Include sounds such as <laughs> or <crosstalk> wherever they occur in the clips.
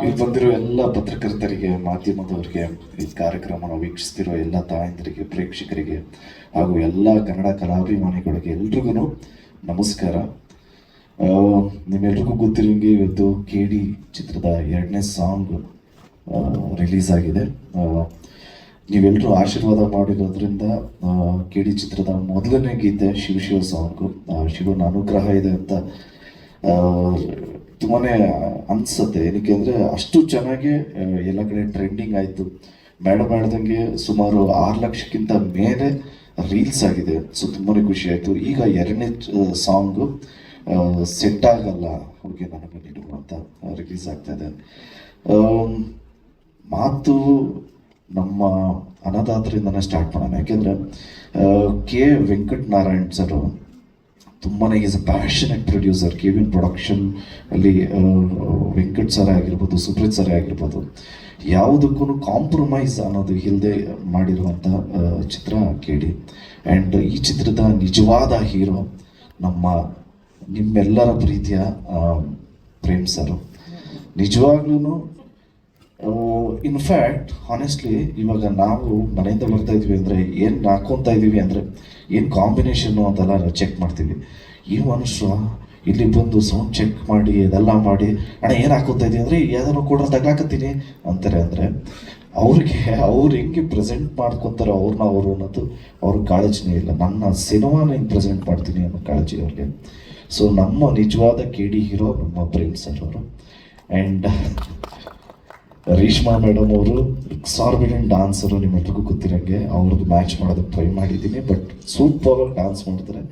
ಇಲ್ಲಿ ಬಂದಿರೋ ಎಲ್ಲ ಪತ್ರಕರ್ತರಿಗೆ, ಮಾಧ್ಯಮದವರಿಗೆ, ಈ ಕಾರ್ಯಕ್ರಮವನ್ನು ವೀಕ್ಷಿಸ್ತಿರೋ ಎಲ್ಲ ತಾಯಂದರಿಗೆ, ಪ್ರೇಕ್ಷಕರಿಗೆ ಹಾಗೂ ಎಲ್ಲ ಕನ್ನಡ ಕಲಾಭಿಮಾನಿಗಳಿಗೆ ಎಲ್ರಿಗೂ ನಮಸ್ಕಾರ. ನಿಮ್ಮೆಲ್ರಿಗೂ ಗೊತ್ತಿರೋಂಗೆ ಇವತ್ತು ಕೆ ಡಿ ಚಿತ್ರದ ಎರಡನೇ ಸಾಂಗ್ ರಿಲೀಸ್ ಆಗಿದೆ. ನೀವೆಲ್ಲರೂ ಆಶೀರ್ವಾದ ಮಾಡಿರೋದ್ರಿಂದ ಕೆ ಡಿ ಚಿತ್ರದ ಮೊದಲನೇ ಗೀತೆ ಶಿವ ಶಿವ ಸಾಂಗು ಶಿವನ ಅನುಗ್ರಹ ಇದೆ ಅಂತ ಆ, ತುಂಬಾನೇ ಅನ್ಸುತ್ತೆ. ಏನಕ್ಕೆ ಅಂದರೆ ಅಷ್ಟು ಚೆನ್ನಾಗಿ ಎಲ್ಲ ಕಡೆ ಟ್ರೆಂಡಿಂಗ್ ಆಯಿತು. ಬೇಡ ಬೇಡದಂಗೆ ಸುಮಾರು ಆರು ಲಕ್ಷಕ್ಕಿಂತ ಮೇಲೆ ರೀಲ್ಸ್ ಆಗಿದೆ. ಸೊ ತುಂಬಾ ಖುಷಿ ಆಯಿತು. ಈಗ ಎರಡನೇ ಸಾಂಗು ಸೆಟ್ ಆಗಲ್ಲ. ಹೋಗಿ ನನಗೆ ನೀಡು ಅಂತ ರಿಲೀಸ್ ಆಗ್ತಾ ಇದೆ. ಮಾತು ನಮ್ಮ ಅನ್ನದಾತರಿಂದನೇ ಸ್ಟಾರ್ಟ್ ಮಾಡೋಣ. ಯಾಕೆಂದರೆ ಕೆ ವೆಂಕಟ್ ನಾರಾಯಣ್ ಸರ್ ತುಂಬಾ is a passionate producer K VN production ಅಲ್ಲಿ ವೆಂಕಟ್ ಸರ್ ಆಗಿರ್ಬೋದು, ಸುಪ್ರೀತ್ ಸರ್ ಆಗಿರ್ಬೋದು, ಯಾವುದಕ್ಕೂ ಕಾಂಪ್ರಮೈಸ್ ಅನ್ನೋದು ಇಲ್ಲದೆ ಮಾಡಿರುವಂಥ ಚಿತ್ರ ಕೇಳಿ. ಆ್ಯಂಡ್ ಈ ಚಿತ್ರದ ನಿಜವಾದ ಹೀರೋ ನಮ್ಮ, ನಿಮ್ಮೆಲ್ಲರ ಪ್ರೀತಿಯ ಪ್ರೇಮ್ ಸರ್ ನಿಜವಾಗ್ಲೂ ಇನ್ಫ್ಯಾಕ್ಟ್ ಹಾನೆಸ್ಟ್ಲಿ ಇವಾಗ ನಾವು ಮನೆಯಿಂದ ಬರ್ತಾ ಇದ್ವಿ ಅಂದರೆ ಏನು ಹಾಕ್ಕೊತಾ ಇದ್ದೀವಿ ಅಂದರೆ ಏನು ಕಾಂಬಿನೇಷನ್ನು ಅಂತೆಲ್ಲ ಚೆಕ್ ಮಾಡ್ತೀವಿ. ಈ ಮನುಷ್ಯ ಇಲ್ಲಿ ಬಂದು ಸೌಂಡ್ ಚೆಕ್ ಮಾಡಿ ಅದೆಲ್ಲ ಮಾಡಿ, ಅಣ್ಣ, ಏನು ಹಾಕೋತಾ ಇದ್ದೀವಿ ಅಂದರೆ ಯಾವ್ದಾರು ಕೂಡ ತಗ್ಲಾಕತ್ತೀನಿ. ಅಂತಾರೆ ಅಂದರೆ, ಅವ್ರಿಗೆ, ಅವ್ರು ಹೆಂಗೆ ಪ್ರೆಸೆಂಟ್ ಮಾಡ್ಕೊತಾರೋ ಅವ್ರನ್ನ ಅವರು ಅನ್ನೋದು ಅವ್ರ ಕಾಳಜಿನೇ ಇಲ್ಲ. ನನ್ನ ಸಿನಿಮಾನ ಹೆಂಗೆ ಪ್ರೆಸೆಂಟ್ ಮಾಡ್ತೀನಿ ಅನ್ನೋ ಕಾಳಜಿ ಅವ್ರಿಗೆ. ಸೊ ನಮ್ಮ ನಿಜವಾದ ಕೆ ಡಿ ಹೀರೋ ನಮ್ಮ ಪ್ರೇಮ್ ಸರ್ ಅವರು. ಆ್ಯಂಡ್ ರೇಷ್ಮಾ ಮೇಡಮ್ ಅವರು ಎಕ್ಸಾರ್ಬಿಡೆಂಟ್ ಡಾನ್ಸರು ನಿಮ್ಮೆಲ್ರಿಗೂ ಗೊತ್ತಿರಂಗೆ ಅವ್ರದ್ದು ಮ್ಯಾಚ್ ಮಾಡೋದಕ್ಕೆ ಟ್ರೈ ಮಾಡಿದ್ದೀನಿ ಬಟ್ ಸೂಪರ್ ಆಗಿ ಡಾನ್ಸ್ ಮಾಡ್ತಾರೆ.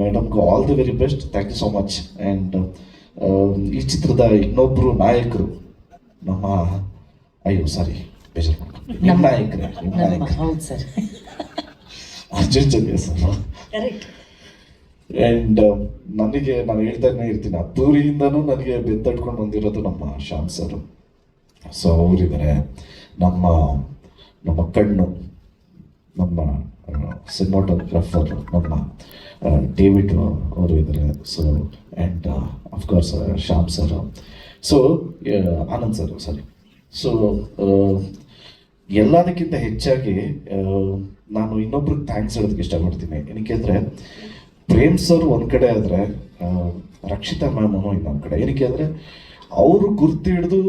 ಮೇಡಮ್ಗೆ all the very best thank you so much and ಈ ಚಿತ್ರದ ಇನ್ನೊಬ್ಬರು ನಾಯಕರು ನಮ್ಮ ಅಯ್ಯೋ ಸಾರಿ ಬೇಜಾರು ಮಾಡ್ಕೊಂಡೆ. ನಾಯಕರೇ ನಿಮ್ಮ ನಾಯಕ sir. Arjun Janya sir. And ನನಗೆ ನಾನು ಹೇಳ್ತಾನೆ ಇರ್ತೀನಿ ಅದ್ದೂರಿಯಿಂದನೂ ನನಗೆ ಬೆತ್ತಡ್ಕೊಂಡು ಬಂದಿರೋದು ನಮ್ಮ ಶ್ಯಾಮ್ ಸರ್. ಸೊ ಅವರಿದ್ದಾರೆ ನಮ್ಮ ನಮ್ಮ ಕಣ್ಣು, ನಮ್ಮ ಸಿನಿಮಾಟೋಗ್ರಾಫರ್ ನಮ್ಮ ಡೇವಿಡ್ ಅವರು ಇದ್ದಾರೆ. So and of course Shyam sir so Anand sir sorry so ಎಲ್ಲದಕ್ಕಿಂತ ಹೆಚ್ಚಾಗಿ ನಾನು ಇನ್ನೊಬ್ರಿಗೆ ಥ್ಯಾಂಕ್ಸ್ ಹೇಳೋದಕ್ಕೆ ಇಷ್ಟಪಡ್ತೀನಿ. ಏನಕ್ಕೆ ಅಂದರೆ ಪ್ರೇಮ್ ಸರ್ ಒಂದು ಕಡೆ ಆದರೆ ರಕ್ಷಿತಾ ಮ್ಯಾಮ್ ಇನ್ನೊಂದು ಕಡೆ. ಏನಕ್ಕೆ ಅಂದರೆ ಅವರು ಗುರ್ತು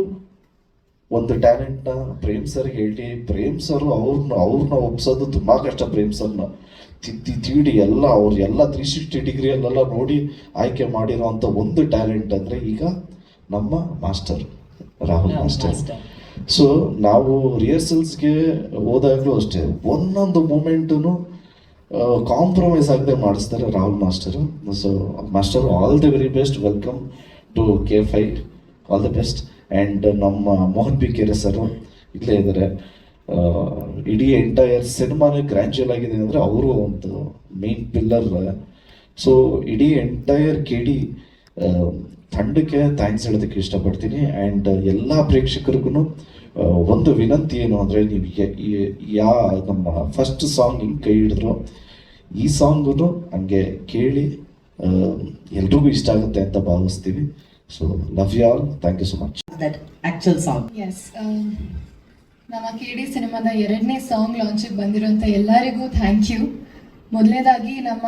ಒಂದು ಟ್ಯಾಲೆಂಟ್ನ ಪ್ರೇಮ್ ಸರ್ ಹೇಳಿ ಪ್ರೇಮ್ ಸರ್ ಅವ್ರನ್ನ ಅವ್ರನ್ನ ಒಪ್ಸೋದು ತುಂಬ ಕಷ್ಟ ಪ್ರೇಮ್ ಸರ್ನ ತಿದ್ದಿ ತೀಡಿ ಎಲ್ಲ ಅವ್ರು ಎಲ್ಲ ತ್ರೀ ಸಿಕ್ಸ್ಟಿ ಡಿಗ್ರಿಯಲ್ಲೆಲ್ಲ ನೋಡಿ ಆಯ್ಕೆ ಮಾಡಿರೋಂಥ ಒಂದು ಟ್ಯಾಲೆಂಟ್ ಅಂದರೆ ಈಗ ನಮ್ಮ ಮಾಸ್ಟರ್ ರಾಹುಲ್ ಮಾಸ್ಟರ್ ಸೊ ನಾವು ರಿಹರ್ಸಲ್ಸ್ಗೆ ಹೋದಾಗಲೂ ಅಷ್ಟೇ ಒಂದೊಂದು ಮೂಮೆಂಟು ಕಾಂಪ್ರಮೈಸ್ ಆಗದೆ ಮಾಡಿಸ್ತಾರೆ Rahul master so master all the very best welcome to K five all the best and ನಮ್ಮ ಮೋಹನ್ ಬಿ ಕೆರೆ ಸರ್ ಇಲ್ಲೇ ಇದ್ದಾರೆ. ಇಡೀ ಎಂಟೈರ್ ಸಿನಿಮಾನೇ ಗ್ರ್ಯಾಂಚುಯಲ್ ಆಗಿದೆ ಅಂದರೆ ಅವರು ಒಂದು ಮೇನ್ ಪಿಲ್ಲರ್ ಸೊ ಇಡೀ ಎಂಟೈರ್ ಕೆ ಡಿ ತಂಡಕ್ಕೆ ಥ್ಯಾಂಕ್ಸ್ ಹೇಳೋದಕ್ಕೆ ಇಷ್ಟಪಡ್ತೀನಿ. ಆ್ಯಂಡ್ ಎಲ್ಲ ಪ್ರೇಕ್ಷಕರಿಗೂ ಒಂದು ವಿನಂತಿ ಏನು ಅಂದರೆ ನೀವು ಯಾ ನಮ್ಮ ಫಸ್ಟ್ ಸಾಂಗ್ ಹಿಂಗೆ ಕೈ ಹಿಡಿದ್ರು. ಈ ಸಾಂಗು ಹಂಗೆ ಕೇಳಿ ಎಲ್ರಿಗೂ ಇಷ್ಟ ಆಗುತ್ತೆ ಅಂತ ಭಾವಿಸ್ತೀವಿ. So love you all thank you so much that actual song is ನಮ್ಮ ಕೆ ಡಿ ಸಿನಿಮಾದ ಎರಡನೇ ಸಾಂಗ್ ಲಾಂಚಿಗೆ ಬಂದಿರೋಂಥ ಎಲ್ಲರಿಗೂ ಥ್ಯಾಂಕ್ ಯು ಮೊದಲನೇದಾಗಿ ನಮ್ಮ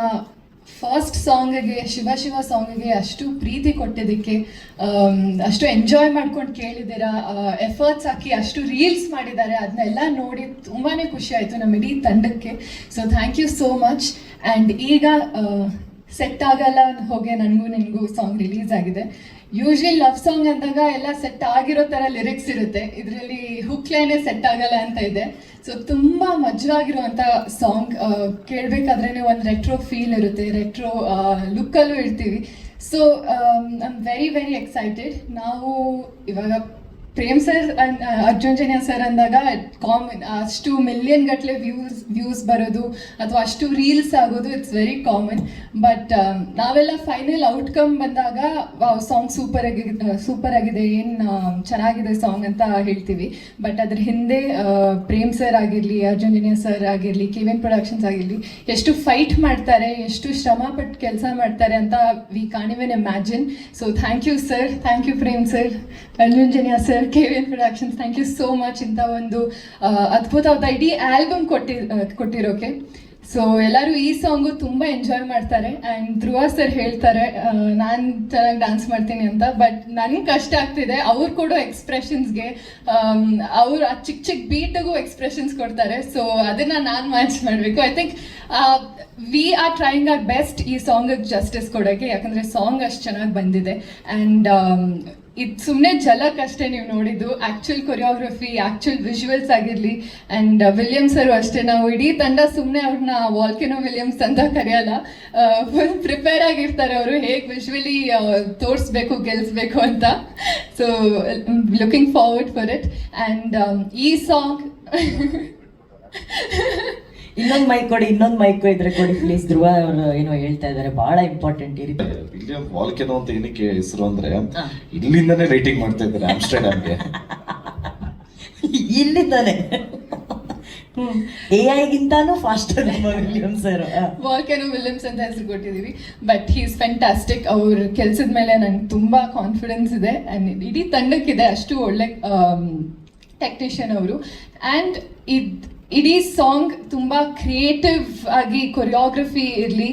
ಫಸ್ಟ್ ಸಾಂಗಿಗೆ ಶಿವ ಶಿವ ಸಾಂಗಿಗೆ ಅಷ್ಟು ಪ್ರೀತಿ ಕೊಟ್ಟಿದ್ದಕ್ಕೆ ಆಮ್, ಅಷ್ಟು ಎಂಜಾಯ್ ಮಾಡ್ಕೊಂಡು ಕೇಳಿದ್ದೀರಾ ಎಫರ್ಟ್ಸ್ ಹಾಕಿ ಅಷ್ಟು ರೀಲ್ಸ್ ಮಾಡಿದ್ದಾರೆ ಅದನ್ನೆಲ್ಲ ನೋಡಿ ತುಂಬಾ ಖುಷಿ ಆಯಿತು ನಮ್ಮ ಇಡೀ ತಂಡಕ್ಕೆ. So thank you so much and ಈಗ ಸೆಟ್ ಆಗಲ್ಲ ಹೋಗಿ ನನಗೂ ನಿನಗೂ ಸಾಂಗ್ ರಿಲೀಸ್ ಆಗಿದೆ. ಯೂಶ್ವಲಿ ಲವ್ ಸಾಂಗ್ ಅಂದಾಗ ಎಲ್ಲ ಸೆಟ್ ಆಗಿರೋ ಥರ ಲಿರಿಕ್ಸ್ ಇರುತ್ತೆ. ಇದರಲ್ಲಿ ಹುಕ್ಲೇನೆ ಸೆಟ್ ಆಗಲ್ಲ ಅಂತ ಇದೆ. ಸೊ ತುಂಬ ಮಜವಾಗಿರುವಂಥ ಸಾಂಗ್ ಕೇಳಬೇಕಾದ್ರೆ ಒಂದು ರೆಟ್ರೋ ಫೀಲ್ ಇರುತ್ತೆ. ರೆಟ್ರೋ ಲುಕ್ಕಲ್ಲೂ ಇರ್ತೀವಿ so I am very very excited ನಾವು ಇವಾಗ ಪ್ರೇಮ್ ಸರ್ ಅರ್ಜುನ್ ಜನ್ಯ ಸರ್ ಅಂದಾಗ ಕಾಮನ್ ಅಷ್ಟು ಮಿಲಿಯನ್ ಗಟ್ಟಲೆ ವ್ಯೂಸ್ ವ್ಯೂಸ್ ಬರೋದು ಅಥವಾ ಅಷ್ಟು ರೀಲ್ಸ್ ಆಗೋದು ಇಟ್ಸ್ ವೆರಿ ಕಾಮನ್ ಬಟ್ ನಾವೆಲ್ಲ ಫೈನಲ್ ಔಟ್ಕಮ್ ಬಂದಾಗ ಸಾಂಗ್ ಸೂಪರ್ ಆಗಿ ಸೂಪರ್ ಆಗಿದೆ, ಏನು ಚೆನ್ನಾಗಿದೆ ಸಾಂಗ್ ಅಂತ ಹೇಳ್ತೀವಿ. ಬಟ್ ಅದ್ರ ಹಿಂದೆ ಪ್ರೇಮ್ ಸರ್ ಆಗಿರಲಿ, ಅರ್ಜುನ್ ಜನ್ಯ ಸರ್ ಆಗಿರಲಿ ಕೆವಿನ್ ಪ್ರೊಡಕ್ಷನ್ಸ್ ಆಗಿರಲಿ, ಎಷ್ಟು ಫೈಟ್ ಮಾಡ್ತಾರೆ, ಎಷ್ಟು ಶ್ರಮ ಪಟ್ಟು ಕೆಲಸ ಮಾಡ್ತಾರೆ ಅಂತ we can even imagine so thank you sir thank you Prem sir. Arjun Janya sir. K V productions thank you so much ಇಂಥ ಒಂದು ಅದ್ಭುತವಾದ ಇಡೀ ಆಲ್ಬಮ್ ಕೊಟ್ಟಿ ಕೊಟ್ಟಿರೋಕೆ. ಸೊ ಎಲ್ಲರೂ ಈ ಸಾಂಗು ತುಂಬ ಎಂಜಾಯ್ ಮಾಡ್ತಾರೆ. ಆ್ಯಂಡ್ ಧ್ರುವ ಸರ್ ಹೇಳ್ತಾರೆ ನಾನು ಚೆನ್ನಾಗಿ ಡ್ಯಾನ್ಸ್ ಮಾಡ್ತೀನಿ ಅಂತ. ಬಟ್ ನನಗೆ ಕಷ್ಟ ಆಗ್ತಿದೆ. ಅವ್ರು ಕೊಡೋ ಎಕ್ಸ್ಪ್ರೆಷನ್ಸ್ಗೆ ಅವ್ರು ಆ ಚಿಕ್ಕ ಚಿಕ್ಕ ಬೀಟಿಗೂ ಎಕ್ಸ್ಪ್ರೆಷನ್ಸ್ ಕೊಡ್ತಾರೆ. ಸೊ ಅದನ್ನು ನಾನು ಮ್ಯಾಚ್ ಮಾಡಬೇಕು. I think we are trying our best ಈ ಸಾಂಗಿಗೆ ಜಸ್ಟಿಸ್ ಕೊಡೋಕ್ಕೆ ಯಾಕಂದರೆ ಸಾಂಗ್ ಅಷ್ಟು ಚೆನ್ನಾಗಿ ಬಂದಿದೆ. ಆ್ಯಂಡ್ ಇದು ಸುಮ್ಮನೆ ಜಲಕ್ ಅಷ್ಟೇ ನೀವು ನೋಡಿದ್ದು ಆ್ಯಕ್ಚುಲ್ ಕೊರಿಯೋಗ್ರಫಿ ಆ್ಯಕ್ಚುಲ್ ವಿಜುವಲ್ಸ್ ಆಗಿರಲಿ ಆ್ಯಂಡ್ ವಿಲಿಯಮ್ಸ್ ಅವರು ಅಷ್ಟೇ. ನಾವು ಇಡೀ ತಂಡ ಸುಮ್ಮನೆ ಅವ್ರನ್ನ ವಾಲ್ಕೆನೋ ವಿಲಿಯಮ್ಸ್ ಅಂತ ಕರೆಯಲ್ಲ. ಫುಲ್ ಪ್ರಿಪೇರ್ ಆಗಿರ್ತಾರೆ ಅವರು. ಹೇಗೆ ವಿಜುವಲಿ ತೋರಿಸ್ಬೇಕು ಗೆಲ್ಲಿಸ್ಬೇಕು ಅಂತ. So looking forward for it and ಈ ಸಾಂಗ್ ಇನ್ನೊಂದು ಮೈಕ್ ಕೊಡಿ, ಇನ್ನೊಂದು ಮೈಕ್ ಇದ್ರೆ ಕೊಡಿ ಪ್ಲೀಸ್ ಧ್ರುವ ಅವರು ಏನೋ ಹೇಳ್ತಾ ಇದ್ದಾರೆ ಬಹಳ ಇಂಪಾರ್ಟೆಂಟ್ ಈ ರೀತಿ. ಇಲ್ಲಿ ವಾಲ್ಕೆನೋ ಅಂತ ಏನಕ್ಕೆ ಹೆಸರು ಅಂದ್ರೆ ಇಲ್ಲಿಂದಾನೇ ರೈಟಿಂಗ್ ಮಾಡ್ತಾ ಇದ್ದಾರೆ ಆಮ್ಸ್ಟರ್ಡ್ಯಾಮ್ಗೆ. <laughs> ಇಲ್ಲಿದ್ದಾನೆ ಎ ಐಗಿಂತಾನು ಫಾಸ್ಟರ್ ನಮ್ಮ ವಿಲಿಯಮ್ ಸರ್ ವಾಲ್ಕೆನೋ ವಿಲಿಯಮ್ಸ್ ಅಂತ ಹೆಸರು ಕೊಟ್ಟಿದ್ದೀವಿ. ಬಟ್ ಹೀಸ್ ಫ್ಯಾಂಟಾಸ್ಟಿಕ್ ಅವ್ರ ಕೆಲಸದ ಮೇಲೆ ನಂಗೆ ತುಂಬಾ ಕಾನ್ಫಿಡೆನ್ಸ್ ಇದೆ. ಆ್ಯಂಡ್ ಇಡೀ ತಂಡಕ್ಕಿದೆ ಅಷ್ಟು ಒಳ್ಳೆ ಟೆಕ್ನಿಷಿಯನ್ ಅವರು. ಆ್ಯಂಡ್ ಇದು ಇಡೀ ಸಾಂಗ್ ತುಂಬ ಕ್ರಿಯೇಟಿವ್ ಆಗಿ ಕೊರಿಯೋಗ್ರಫಿ ಇರಲಿ.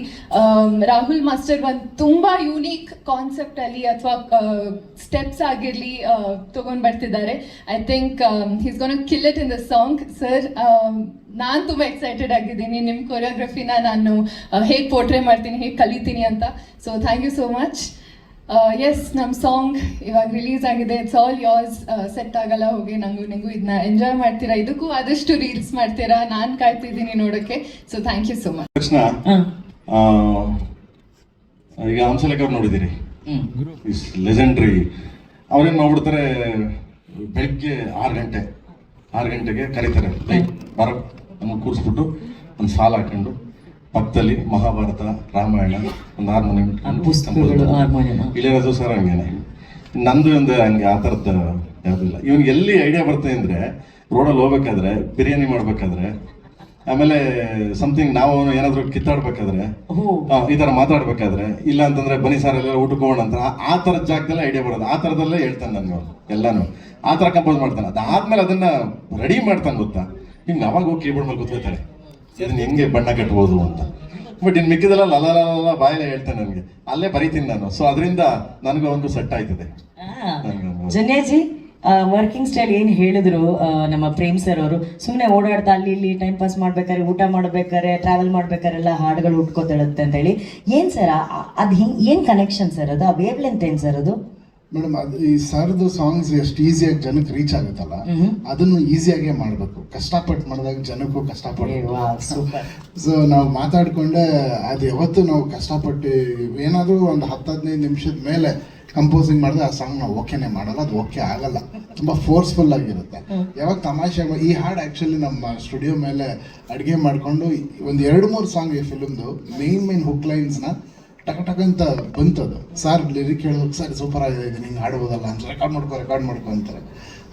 ರಾಹುಲ್ ಮಾಸ್ಟರ್ ಒಂದು ತುಂಬ ಯೂನಿಕ್ ಕಾನ್ಸೆಪ್ಟಲ್ಲಿ ಅಥವಾ ಸ್ಟೆಪ್ಸ್ ಆಗಿರಲಿ ತೊಗೊಂಡು ಬರ್ತಿದ್ದಾರೆ. I think he's gonna kill it in the song sir ನಾನು ತುಂಬ ಎಕ್ಸೈಟೆಡ್ ಆಗಿದ್ದೀನಿ. ನಿಮ್ಮ ಕೊರಿಯೋಗ್ರಫಿನ ನಾನು ಹೇಗೆ ಪೋರ್ಟ್ರೇ ಮಾಡ್ತೀನಿ, ಹೇಗೆ ಕಲಿತೀನಿ ಅಂತ. So thank you so much yes ನಮ್ಮ ಸಾಂಗ್ ಇವಾಗ ರಿಲೀಸ್ ಆಗಿದೆ. ಇಟ್ಸ್ ಆಲ್ ಯೋರ್ಸ್ ಸೆಟ್ ಆಗಲ್ಲ ಹೋಗಿ ನಂಗೂ ನಿಂಗೂ ಇದನ್ನ ಎಂಜಾಯ್ ಮಾಡ್ತೀರಾ? ಇದಕ್ಕೂ ಆದಷ್ಟು ರೀಲ್ಸ್ ಮಾಡ್ತೀರಾ? ನಾನು ಕಾಯ್ತಿದ್ದೀನಿ ನೋಡೋಕ್ಕೆ so thank you so much Krishna ಆ, ಈಗ ಹಂಸಲೇಖ ಅವ್ರು ನೋಡಿದ್ದೀರಿ? ಇಸ್ ಲೆಜೆಂಡ್ರಿ ಅವ್ರೇನು ಮಾಡ್ಬಿಡ್ತಾರೆ? ಬೆಳಗ್ಗೆ ಆರು ಗಂಟೆ ಆರು ಗಂಟೆಗೆ ಕರೀತಾರೆ. ಲೈಕ್ ಬರ ನಮಗೆ ಕೂರಿಸ್ಬಿಟ್ಟು ಒಂದು ಸಾಲ ಹಾಕೊಂಡು. ಪಕ್ಕದಲ್ಲಿ ಮಹಾಭಾರತ ರಾಮಾಯಣ ಒಂದು ಹಾರ್ಮೋನಿಯಂ ಹಾರ್ಮೋನಿಯಂ. ಇಳಿಯೋದು ಸರ್ ಹಂಗೇನೆ. ನಂದು ಒಂದು ಹಂಗೆ ಆ ಥರದ್ದು ಯಾವುದಿಲ್ಲ ಇವ್ನಿಗೆ ಎಲ್ಲಿ ಐಡಿಯಾ ಬರ್ತದೆ ಅಂದರೆ ರೋಡಲ್ಲಿ ಹೋಗ್ಬೇಕಾದ್ರೆ ಬಿರಿಯಾನಿ ಮಾಡ್ಬೇಕಾದ್ರೆ ಆಮೇಲೆ ಸಮಥಿಂಗ್ ನಾವು ಏನಾದರೂ ಕಿತ್ತಾಡ್ಬೇಕಾದ್ರೆ ಈ ಥರ ಮಾತಾಡ್ಬೇಕಾದ್ರೆ ಇಲ್ಲ ಅಂತಂದ್ರೆ ಬನಿ ಸರ್ ಎಲ್ಲ ಊಟಕ್ಕೆ ಅಂತ ಆ- ಆ ಥರದ ಜಾಗದಲ್ಲೇ ಐಡಿಯಾ ಬರೋದು. ಆ ಥರದಲ್ಲೇ ಹೇಳ್ತಾನೆ ನನಗೆ ಎಲ್ಲಾನು. ಆ ಥರ ಕಂಪೋಸ್ ಮಾಡ್ತಾನೆ. ಅದಾದ್ಮೇಲೆ ಅದನ್ನ ರೆಡಿ ಮಾಡ್ತಾನೆ ಗೊತ್ತಾ? ಹಿಂಗೆ ಅವಾಗ ಹೋಗಿ ಕೀಬೋರ್ಡ್ ಮೇಲೆ ಕೂತ್ಕೋತಾರೆ ಇದನ್ನ ಹೆಂಗೆ ಬಣ್ಣ ಕಟ್ಬೋದು ಅಂತ. ಬಟ್ ಇನ್ ಮಿಕ್ಕಿದೆಲ್ಲ ಲಲ ಲಲ ಬಾಯಲ್ಲೇ ಹೇಳ್ತಾನೆ ನನಗೆ. ಅಲ್ಲೇ ಬರೀತೀನಿ ನಾನು. ಸೊ ಅದರಿಂದ ನನಗೆ ಒಂದು ಸೆಟ್ ಆಯ್ತದೆ. ಜನೇಜಿ ವರ್ಕಿಂಗ್ ಸ್ಟೈಲ್ ಏನು ಹೇಳಿದ್ರು ನಮ್ಮ ಪ್ರೇಮ್ ಸರ್ ಅವರು? ಸುಮ್ಮನೆ ಓಡಾಡ್ತಾ ಅಲ್ಲಿ ಇಲ್ಲಿ ಟೈಮ್ ಪಾಸ್ ಮಾಡ್ಬೇಕಾದ್ರೆ ಊಟ ಮಾಡ್ಬೇಕಾದ್ರೆ ಟ್ರಾವೆಲ್ ಮಾಡ್ಬೇಕಾರೆಲ್ಲ ಹಾಡುಗಳು ಉಟ್ಕೋತಾಳುತ್ತೆ ಅಂತ ಹೇಳಿ ಏನ್ ಸರ್ ಅದು ಹಿಂಗ್ ಏನ್ ಕನೆಕ್ಷನ್ ಸರ್ ಅದು? ಆ ವೇವ್ ಲೆಂತ್ ಏನ್ ಸರ್ ಅದು? ಮೇಡಮ್ ಅದು ಈ ಸರ್ದು ಸಾಂಗ್ಸ್ ಎಷ್ಟು ಈಸಿಯಾಗಿ ಜನಕ್ಕೆ ರೀಚ್ ಆಗುತ್ತಲ್ಲ ಅದನ್ನು ಈಸಿಯಾಗೆ ಮಾಡಬೇಕು. ಕಷ್ಟಪಟ್ಟು ಮಾಡಿದಾಗ ಜನಕ್ಕೂ ಕಷ್ಟಪಟ್ಟು ಸೊ ನಾವು ಮಾತಾಡಿಕೊಂಡೆ ಅದು ಯಾವತ್ತು ನಾವು ಕಷ್ಟಪಟ್ಟು ಏನಾದರೂ ಒಂದು ಹತ್ತು ಹದಿನೈದು ನಿಮಿಷದ ಮೇಲೆ ಕಂಪೋಸಿಂಗ್ ಮಾಡಿದ್ರೆ ಆ ಸಾಂಗ್ ನಾವು ಓಕೆನೆ ಮಾಡಲ್ಲ ಅದು ಓಕೆ ಆಗಲ್ಲ. ತುಂಬ ಫೋರ್ಸ್ಫುಲ್ ಆಗಿರುತ್ತೆ. ಯಾವಾಗ ತಮಾಷೆ ಈ ಹಾಡು ಆ್ಯಕ್ಚುಲಿ ನಮ್ಮ ಸ್ಟುಡಿಯೋ ಮೇಲೆ ಅಡುಗೆ ಮಾಡಿಕೊಂಡು ಒಂದು ಎರಡು ಮೂರು ಸಾಂಗ್ ಈ ಫಿಲ್ಮ್ದು ಮೇನ್ ಮೇನ್ ಹುಕ್ ಲೈನ್ಸ್ನ ಟಕ ಟಕ ಅಂತ ಬಂತದು. ಸರ್ ಲಿರಿಕ್ ಹೇಳೋದಕ್ಕೆ ಸರ್ ಸೂಪರ್ ಆಗಿದೆ, ಇದು ನಿಂಗೆ ಹಾಡ್ಬೋದಲ್ಲ ಅಂತ ರೆಕಾರ್ಡ್ ಮಾಡ್ಕೊ ರೆಕಾರ್ಡ್ ಮಾಡ್ಕೊ ಅಂತಾರೆ.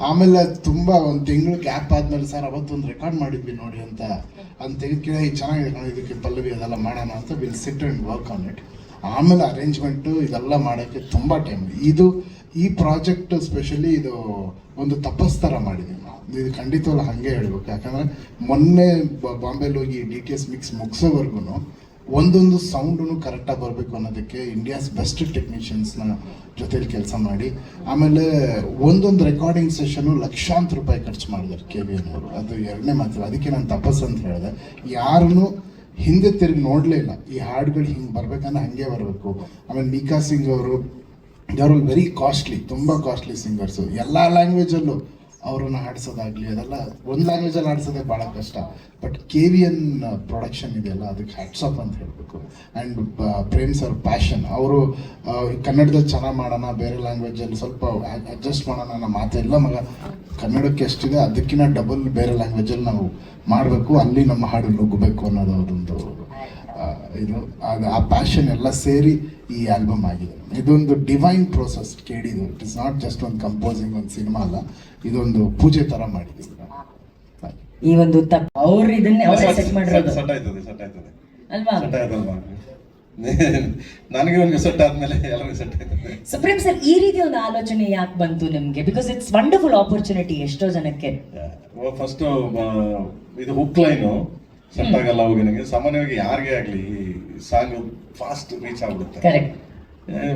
ಆಮೇಲೆ ತುಂಬ ಒಂದು ತಿಂಗಳು ಗ್ಯಾಪ್ ಆದ್ಮೇಲೆ ಸರ್ ಅವತ್ತೊಂದು ರೆಕಾರ್ಡ್ ಮಾಡಿದ್ವಿ ನೋಡಿ ಅಂತ ಅಂತ ಕೇಳಿ ಚೆನ್ನಾಗಿದೆ ಕಣ, ಇದಕ್ಕೆ ಪಲ್ಲವಿ ಅದೆಲ್ಲ ಮಾಡೋಣ ಅಂತ will sit and work on it ಆಮೇಲೆ ಅರೇಂಜ್ಮೆಂಟು ಇದೆಲ್ಲ ಮಾಡೋಕ್ಕೆ ತುಂಬ ಟೈಮ್ ಇದು, ಈ ಪ್ರಾಜೆಕ್ಟ್ ಸ್ಪೆಷಲಿ ಇದು ಒಂದು ತಪಸ್ ಥರ ಮಾಡಿದ್ದೀವಿ ನಾವು. ಇದು ಖಂಡಿತವಲ್ಲ ಹಾಗೆ ಹೇಳ್ಬೇಕು. ಯಾಕಂದರೆ ಮೊನ್ನೆ ಬಾಂಬೆಲಿ ಹೋಗಿ ಡಿ ಟಿ ಎಸ್ ಮಿಕ್ಸ್ ಮುಗಿಸೋವರೆಗೂ ಒಂದೊಂದು ಸೌಂಡು ಕರೆಕ್ಟಾಗಿ ಬರಬೇಕು ಅನ್ನೋದಕ್ಕೆ ಇಂಡಿಯಾಸ್ ಬೆಸ್ಟ್ ಟೆಕ್ನಿಷಿಯನ್ಸ್ನ ಜೊತೆಲಿ ಕೆಲಸ ಮಾಡಿ, ಆಮೇಲೆ ಒಂದೊಂದು ರೆಕಾರ್ಡಿಂಗ್ ಸೆಷನು ಲಕ್ಷಾಂತರ ರೂಪಾಯಿ ಖರ್ಚು ಮಾಡಿದ್ರು ಕೆ ವಿ ಎನ್ ಅವರು. ಅದು ಎರಡನೇ ಮಾತು ಅದಕ್ಕೆ ನಾನು ತಪಸ್ ಅಂತ ಹೇಳಿದೆ. ಯಾರನ್ನು ಹಿಂದೆ ತಿರುಗಿ ನೋಡಲೇ ಇಲ್ಲ. ಈ ಹಾಡುಗಳು ಹಿಂಗೆ ಬರ್ಬೇಕಂದ್ರೆ ಹಾಗೆ ಬರಬೇಕು. ಆಮೇಲೆ ಮೀಕಾ ಸಿಂಗ್ ಅವರು ಅವರು ವೆರಿ ಕಾಸ್ಟ್ಲಿ ತುಂಬ ಕಾಸ್ಟ್ಲಿ ಸಿಂಗರ್ಸು ಎಲ್ಲ ಲ್ಯಾಂಗ್ವೇಜಲ್ಲೂ ಅವ್ರನ್ನ ಹಾಡ್ಸೋದಾಗ್ಲಿ ಅದೆಲ್ಲ ಒಂದು ಲ್ಯಾಂಗ್ವೇಜಲ್ಲಿ ಹಾಡ್ಸೋದೇ ಭಾಳ ಕಷ್ಟ. But K V N production ಇದೆಯಲ್ಲ, ಅದಕ್ಕೆ ಹ್ಯಾಟ್ಸಪ್ ಅಂತ ಹೇಳಬೇಕು. ಆ್ಯಂಡ್ ಪ್ರೇಮ್ ಸರ್ ಪ್ಯಾಷನ್ ಅವರು ಕನ್ನಡದಲ್ಲಿ ಚೆನ್ನಾಗಿ ಮಾಡೋಣ, ಬೇರೆ ಲ್ಯಾಂಗ್ವೇಜಲ್ಲಿ ಸ್ವಲ್ಪ ಅಡ್ಜಸ್ಟ್ ಮಾಡೋಣ ಅನ್ನೋ ಮಾತೆಲ್ಲ ಮಗ. ಕನ್ನಡಕ್ಕೆ ಎಷ್ಟಿದೆ ಅದಕ್ಕಿಂತ ಡಬಲ್ ಬೇರೆ ಲ್ಯಾಂಗ್ವೇಜಲ್ಲಿ ನಾವು ಮಾಡಬೇಕು. ಅಲ್ಲಿ ನಮ್ಮ ಹಾಡು ನುಗ್ಗಬೇಕು ಅನ್ನೋದು ಅದೊಂದು ಇದು ಆ ಪ್ಯಾಷನ್ ಎಲ್ಲ ಸೇರಿ ಈ ಆಲ್ಬಮ್ ಆಗಿದೆ. ಇದೊಂದು ಡಿವೈನ್ ಪ್ರೋಸೆಸ್ ಕೇಳಿದ್ರು ಇಟ್ ಇಸ್ ನಾಟ್ ಜಸ್ಟ್ ಒಂದು ಕಂಪೋಸಿಂಗ್ ಒಂದು ಸಿನಿಮಾ ಅಲ್ಲ. ಇದೊಂದು ಪೂಜೆ ತರ ಮಾಡಿದ್ರು. ಈ ಒಂದು ತಪ್ಪ ಅವ್ರು ಇದನ್ನೇ ಅವರೇ ಸೆಟ್ ಮಾಡಿರೋದು. ಸೆಟ್ ಆಯ್ತದೆ ಸೆಟ್ ಆಯ್ತದೆ. ಅಲ್ವಾ? ಸೆಟ್ ಆಯ್ತಲ್ವಾ? <laughs> ನನಗೆ ಒಂದು ಸೆಟ್ ಆದ್ಮೇಲೆ ಎಲ್ಲರಿಗೂ ಸೆಟ್ ಆಯ್ತದೆ. ಸುಪ್ರೀಂ ಸರ್ ಈ ರೀತಿ ಒಂದು ಆಲೋಚನೆ ಯಾಕೆ ಬಂತು ನಿಮಗೆ? ಬಿಕಾಸ್ ಇಟ್ಸ್ ವಂಡರ್ಫುಲ್ ಆಪರ್ಚುನಿಟಿ ಎಷ್ಟೋ ಜನಕ್ಕೆ. ಫಸ್ಟ್ ಇದು ಹುಕ್ ಲೈನು ಸೆಟ್ ಆಗಲ್ಲ ಅವಾಗ ನನಗೆ ಸಾಮಾನ್ಯವಾಗಿ ಯಾರಿಗೇ ಆಗಲಿ ಸಾಂಗ್ ಫಾಸ್ಟ್ ರೀಚ್ ಆಗ್ಬಿಡುತ್ತೆ. ಕರೆಕ್ಟ್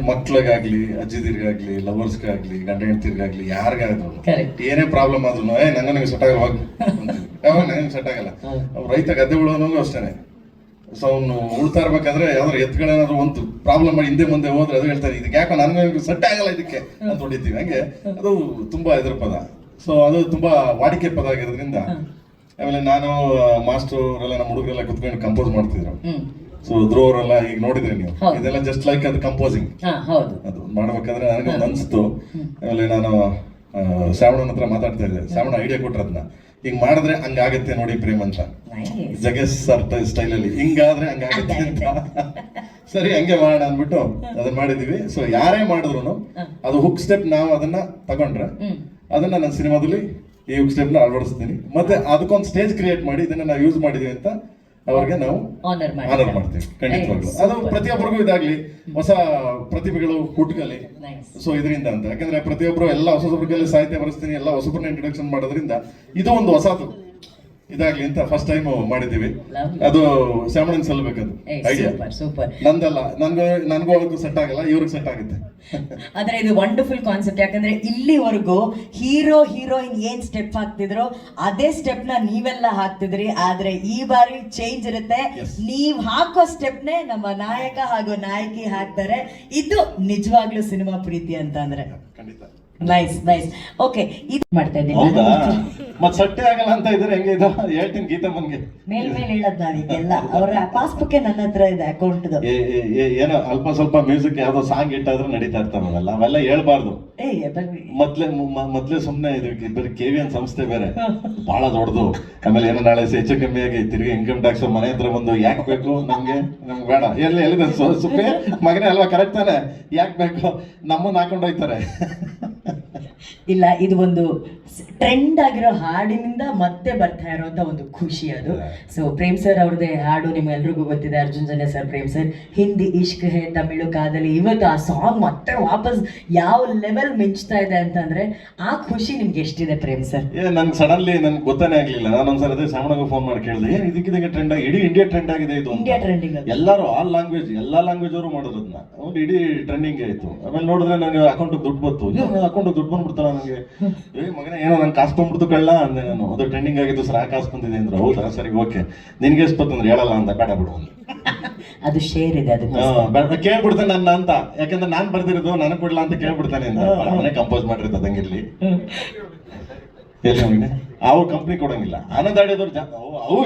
ಮಕ್ಳಿಗಾಗ್ಲಿ ಅಜ್ಜಿದಿರ್ಗಾಗ್ಲಿ ಲವರ್ಸ್ಗಾಗ್ಲಿ ಗಂಡ ಹೆಂಡ್ತಿರ್ಗಾಗ್ಲಿ ಯಾರಿಗಾದ್ರು. Correct. ಏನೇ ಪ್ರಾಬ್ಲಮ್ ಆದ್ರೂ ಏ ನಂಗೆ ನನಗೆ ಸೆಟ್ ಆಗಲ್ಲ ಹೋಗಿ. <laughs> ಯಾವಾಗ ನನಗೆ ಸೆಟ್ ಆಗಲ್ಲ? ರೈತ ಗದ್ದೆ ಉಳೋನೂ ಅಷ್ಟೇನೆ. ಸೊ ಅವ್ನು ಉಳ್ತಾ ಇರ್ಬೇಕಾದ್ರೆ ಯಾವ್ದಾದ್ರು ಎತ್ಗಳೇನಾದ್ರು ಒಂದು ಪ್ರಾಬ್ಲಮ್ ಮಾಡಿ ಹಿಂದೆ ಮುಂದೆ ಹೋದ್ರೆ ಅದು ಹೇಳ್ತಾರೆ ಇದಕ್ಕೆ ಯಾಕೋ ನನಗೆ ಸೆಟ್ ಆಗಲ್ಲ ಇದಕ್ಕೆ? ಅಂತ ಹೊಡಿತೀವಿ ಹಂಗೆ ಅದು ತುಂಬಾ ಇದ್ರ ಪದ. ಸೊ ಅದು ತುಂಬಾ ವಾಡಿಕೆ ಪದ ಆಗಿರೋದ್ರಿಂದ ಆಮೇಲೆ ನಾನು ಮಾಸ್ಟರ್ ಎಲ್ಲ ನಮ್ಮ ಹುಡುಗರೆಲ್ಲ ಕುತ್ಕೊಂಡು ಕಂಪೋಸ್ ಮಾಡ್ತಿದ್ರು. ಸೊ ಧ್ರುವರೆಲ್ಲ ಈಗ ನೋಡಿದ್ರಿ ನೀವು. ಇದೆಲ್ಲ ಜಸ್ಟ್ ಲೈಕ್ ಅದು ಕಂಪೋಸಿಂಗ್ ಅದು ಮಾಡ್ಬೇಕಾದ್ರೆ ನನಗೆ ಒಂದು ಅನ್ಸ್ತು. ಆಮೇಲೆ ನಾನು ಶ್ರಾವಣನ ಹತ್ರ ಮಾತಾಡ್ತಾ ಇದ್ದೆ. ಶ್ರಾವಣ ಐಡಿಯಾ ಕೊಟ್ರದ್ನ. ಹಿಂಗ್ ಮಾಡಿದ್ರೆ ಹಂಗಾಗತ್ತೆ ನೋಡಿ ಪ್ರೇಮ್ ಅಂತ. ಜಗೇಶ್ ಸರ್ ಸ್ಟೈಲಲ್ಲಿ ಹಿಂಗಾದ್ರೆ ಹಂಗಾಗತ್ತೆ ಅಂತ. <laughs> ಸರಿ ಹಂಗೆ ಮಾಡೋಣ ಅಂದ್ಬಿಟ್ಟು ಅದನ್ನ ಮಾಡಿದೀವಿ. ಸೊ ಯಾರೇ ಮಾಡಿದ್ರು ಅದು ಹುಕ್ ಸ್ಟೆಪ್ ನಾವು ಅದನ್ನ ತಗೊಂಡ್ರೆ ಅದನ್ನ ನನ್ನ ಸಿನಿಮಾದಲ್ಲಿ ಈ ಸ್ಟೆಪ್ನ ಅಳವಡಿಸ್ತೀನಿ. ಮತ್ತೆ ಅದಕ್ಕೊಂದು ಸ್ಟೇಜ್ ಕ್ರಿಯೇಟ್ ಮಾಡಿ ಇದನ್ನ ನಾವು ಯೂಸ್ ಮಾಡಿದೀವಿ ಅಂತ ಅವ್ರಿಗೆ ನಾವು ಆನರ್ ಮಾಡ್ತೀವಿ. ಖಂಡಿತವಾಗ್ಲು. ಅದು ಪ್ರತಿಯೊಬ್ಬರಿಗೂ ಇದಾಗ್ಲಿ. ಹೊಸ ಪ್ರತಿಭೆಗಳು ಹುಟ್ಟುಗಲಿ ಸೊ ಇದರಿಂದ ಅಂತ. ಯಾಕಂದ್ರೆ ಪ್ರತಿಯೊಬ್ಬರು ಎಲ್ಲ ಹೊಸ ಹೊಸಬ್ರಿಗೆಲ್ಲ ಸಾಹಿತ್ಯ ಬರೆಸ್ತೀನಿ ಎಲ್ಲ ಹೊಸಬ್ರನ್ನ ಇಂಟ್ರೊಡಕ್ಷನ್ ಮಾಡೋದ್ರಿಂದ ಇದು ಒಂದು ಹೊಸದು. ಇದಾಗ್ಲಿ ಅಂತ ಫಸ್ಟ್ ಟೈಮ್ ಮಾಡಿದ್ದೀವಿ. ಅದು ಶ್ಯಾಮಣನ್ ಸಲ್ಬೇಕದು ಐಡಿಯಾ ಸೂಪರ್ ಸೂಪರ್ ನಂದಲ್ಲ ನನ್ಗೂ ನನ್ಗೂ ಅವ್ರಿಗೂ ಸೆಟ್ ಆಗಲ್ಲ ಇವ್ರಿಗೆ ಸೆಟ್ ಆಗುತ್ತೆ. <laughs> ಆದ್ರೆ ಇದು ವಂಡರ್ಫುಲ್ ಕಾನ್ಸೆಪ್ಟ್ ಯಾಕಂದ್ರೆ ಇಲ್ಲಿವರೆಗೂ ಹೀರೋ ಹೀರೋಯಿನ್ ಏನ್ ಸ್ಟೆಪ್ ಹಾಕ್ತಿದ್ರು ಅದೇ ಸ್ಟೆಪ್ನ ನೀವೆಲ್ಲ ಹಾಕ್ತಿದ್ರಿ. ಆದ್ರೆ ಈ ಬಾರಿ ಚೇಂಜ್ ಇರುತ್ತೆ. ನೀವ್ ಹಾಕೋ ಸ್ಟೆಪ್ ನೇ ನಮ್ಮ ನಾಯಕ ಹಾಗೂ ನಾಯಕಿ ಹಾಕ್ತಾರೆ. ಇದು ನಿಜವಾಗ್ಲೂ ಸಿನಿಮಾ ಪ್ರೀತಿ ಅಂತ ಅಂದ್ರೆ ಖಂಡಿತ. ನೈಸ್ ನೈಸ್ ಓಕೆ ಇದು ಮಾಡ್ತಾ ಇದ್ದೀನಿ. ಮತ್ ಸಟ್ಟೆ ಆಗಲ್ಲ ಅಂತ ಇದ್ರೆ ಹೆಂಗೆ ಇದು? ಹೇಳ್ತೀನಿ ಗೀತಾ ಮೇಲ್ ಮೇಲೆ ಹೇಳದ್ ನಾವೀಗೆಲ್ಲ ಅವರ ಪಾಸ್ಬುಕ್ ನನ್ನ ಹತ್ರ ಇದೆ ಅಕೌಂಟ್ ಏನೋ ಅಲ್ಪ ಸ್ವಲ್ಪ ಮ್ಯೂಸಿಕ್ ಯಾವ್ದೋ ಸಾಂಗ್ ಇಟ್ಟಾದ್ರೆ ನಡೀತಾ ಇರ್ತಾರಲ್ಲ ಅವೆಲ್ಲ ಅವೆಲ್ಲ ಹೇಳ್ಬಾರ್ದು. ಮೊದ್ಲೇ ಮೊದ್ಲೇ ಸುಮ್ನೆ ಇದು ಬರೀ ಕೆ ವಿ ಎನ್ ಸಂಸ್ಥೆ ಬೇರೆ. ಬಹಳ ದೊಡ್ಡದು. ಆಮೇಲೆ ಏನೋ ನಾಳೆ ಹೆಚ್ಚು ಕಮ್ಮಿ ಆಗಿ ತಿರುಗಿ ಇನ್ಕಮ್ ಟ್ಯಾಕ್ಸ್ ಮನೆ ಹತ್ರ ಬಂದು ಯಾಕೆ ಬೇಕು ನಮ್ಗೆ? ನಮ್ಗೆ ಬೇಡ. ಎಲ್ಲಿ ಎಲ್ಲಿದೆ ಸುಪ್ಪೆ? ಮಗನೇ ಅಲ್ವಾ? ಕರೆಕ್ಟ್ ತಾನೆ. ಯಾಕೆ ಬೇಕು? ನಮ್ಮನ್ನ ಹಾಕೊಂಡು ಹೋಯ್ತಾರೆ. ಇಲ್ಲ ಇದು ಒಂದು ಟ್ರೆಂಡ್ ಆಗಿರೋ ಹಾಡಿನಿಂದ ಮತ್ತೆ ಬರ್ತಾ ಇರೋಂಥ ಒಂದು ಖುಷಿ ಅದು. ಸೊ ಪ್ರೇಮ್ ಸರ್ ಅವ್ರದ್ದೇ ಹಾಡು ನಿಮ್ಗೆಲ್ರಿಗೂ ಗೊತ್ತಿದೆ ಅರ್ಜುನ್ ಜನ್ಯ ಸರ್ ಪ್ರೇಮ್ ಸರ್ ಹಿಂದಿ ಇಷ್ಕ್ ಹೇ ತಮಿಳು ಕಾದಲಿ ಇವತ್ತು ಆ ಸಾಂಗ್ ಮತ್ತೆ ವಾಪಸ್ ಯಾವ ಲೆವೆಲ್ ಮಿಂಚ್ತಾ ಇದೆ ಅಂತಂದ್ರೆ ಆ ಖುಷಿ ನಿಮ್ಗೆ ಎಷ್ಟಿದೆ ಪ್ರೇಮ್ ಸರ್ ಏ ನನ್ಗೆ ಸಡನ್ಲಿ ನನ್ಗೆ ಗೊತ್ತಾನೆ ಆಗ್ಲಿಲ್ಲ. ನಾನು ಒಂದ್ಸಲ ಅದೇ ಸಾಮಣಗ ಫೋನ್ ಮಾಡಿ ಕೇಳಿದೆ ಏನ್ ಇದಕ್ಕಿದಂಗೆ ಟ್ರೆಂಡ್ ಆಗಿ ಇಡೀ ಇಂಡಿಯಾ ಟ್ರೆಂಡ್ ಆಗಿದೆ ಇದು. ಇಂಡಿಯಾ ಟ್ರೆಂಡಿಂಗ್ ಎಲ್ಲರೂ ಆಲ್ ಲ್ಯಾಂಗ್ವೇಜ್ ಎಲ್ಲಾ ಲ್ಯಾಂಗ್ವೇಜ್ ಅವರು ಮಾಡೋದನ್ನ ಅವ್ನು ಇಡೀ ಟ್ರೆಂಡಿಂಗ್ ಆಯ್ತು. ಆಮೇಲೆ ನೋಡಿದ್ರೆ ನನಗೆ ಅಕೌಂಟ್ ದುಡ್ಡು ಬಂತು. ಅಕೌಂಟ್ ದುಡ್ಡು ಬಂದ್ಬಿಡ್ತಾರ ನನಗೆ ಏ ಮಗನೇ ಏನೋ ನಾನು ಕಾಸು ಬಂದ್ಬಿಡ್ತು ಕಳ್ಳ ಅಂದೆ ನಾನು. ಅದು ಟ್ರೆಂಡಿಂಗ್ ಆಗಿತ್ತು ಸರ್ ಆ ಕಾಸು ಬಂದಿದೆ ಅಂದ್ರೆ. ಹೌದಾ? ಸರಿ ಓಕೆ ನಿನ್ಗೆ ಎಷ್ಟು ಅಂದ್ರೆ ಹೇಳಲ್ಲ ಅಂತ ಬೇಡ ಬಿಡು ಅಂದೆ. ಅದು ಶೇರ್ ಇದೆ ಅದು ಕೇಳ್ಬಿಡ್ತಾನೆ ನನ್ನ ಅಂತ. ಯಾಕಂದ್ರೆ ನಾನು ಬರ್ದಿರೋದು ನನಗೆ ಕೊಡ್ಲಾ ಅಂತ ಕೇಳ್ಬಿಡ್ತಾನೆ ಅವನೇ ಕಂಪೋಸ್ ಮಾಡಿರೋದು ತಂಗಿರ್ಲಿ ಅವ್ರ ಕಂಪ್ನಿ ಕೊಡಂಗಿಲ್ಲ. ಆನಂದ್ ಆಡಿದವ್ರು ಜಾ ಅವು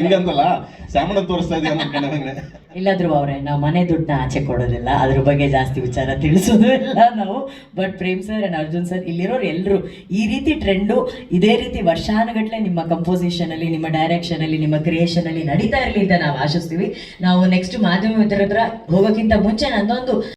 ಹಿಂಗಂದಲ್ಲ ಸ್ಯಾಮಣ ತೋರಿಸ್ತಾ ಇದೀಯ ಇಲ್ಲಾದ್ರೂ ಅವರೇ, ನಾವು ಮನೆ ದುಡ್ಡನ್ನ ಆಚೆ ಕೊಡೋದಿಲ್ಲ. ಅದ್ರ ಬಗ್ಗೆ ಜಾಸ್ತಿ ವಿಚಾರ ತಿಳಿಸೋದು ಇಲ್ಲ ನಾವು. But Prem sir and Arjun sir ಇಲ್ಲಿರೋರು ಎಲ್ಲರೂ ಈ ರೀತಿ ಟ್ರೆಂಡು ಇದೇ ರೀತಿ ವರ್ಷಾನುಗಟ್ಲೆ ನಿಮ್ಮ ಕಂಪೋಸಿಷನ್ ಅಲ್ಲಿ, ನಿಮ್ಮ ಡೈರೆಕ್ಷನ್ ಅಲ್ಲಿ, ನಿಮ್ಮ ಕ್ರಿಯೇಷನ್ ಅಲ್ಲಿ ನಡೀತಾ ಇರಲಿ ಅಂತ ನಾವು ಆಶಿಸ್ತೀವಿ. ನಾವು ನೆಕ್ಸ್ಟ್ ಮಾಧ್ಯಮ ಮಿತ್ರರ ಹತ್ರ ಹೋಗೋಕ್ಕಿಂತ ಮುಂಚೆ ನಂದೊಂದು